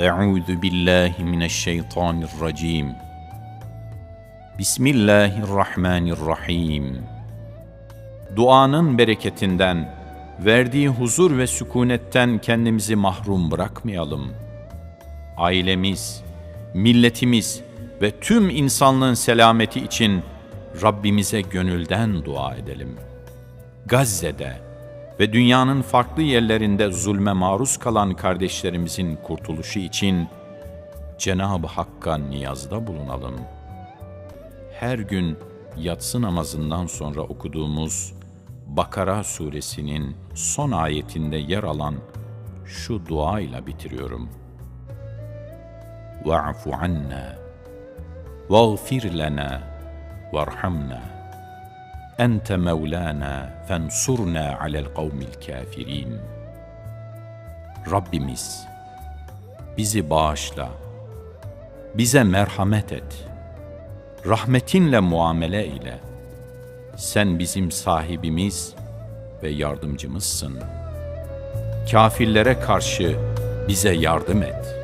Euzu billahi mineşşeytanirracim. Bismillahirrahmanirrahim. Duanın bereketinden, verdiği huzur ve sükunetten kendimizi mahrum bırakmayalım. Ailemiz, milletimiz ve tüm insanlığın selameti için Rabbimize gönülden dua edelim. Gazze'de ve dünyanın farklı yerlerinde zulme maruz kalan kardeşlerimizin kurtuluşu için Cenab-ı Hakk'a niyazda bulunalım. Her gün yatsı namazından sonra okuduğumuz Bakara suresinin son ayetinde yer alan şu dua ile bitiriyorum. وَاعْفُ عَنَّا وَاغْفِرْ لَنَا وَارْحَمْنَا أَنْتَ مَوْلَانَا فَانْصُرْنَا عَلَى الْقَوْمِ الْكَافِرِينَ Rabbimiz, bizi bağışla, bize merhamet et, rahmetinle muamele ile. Sen bizim sahibimiz ve yardımcımızsın. Kafirlere karşı bize yardım et.''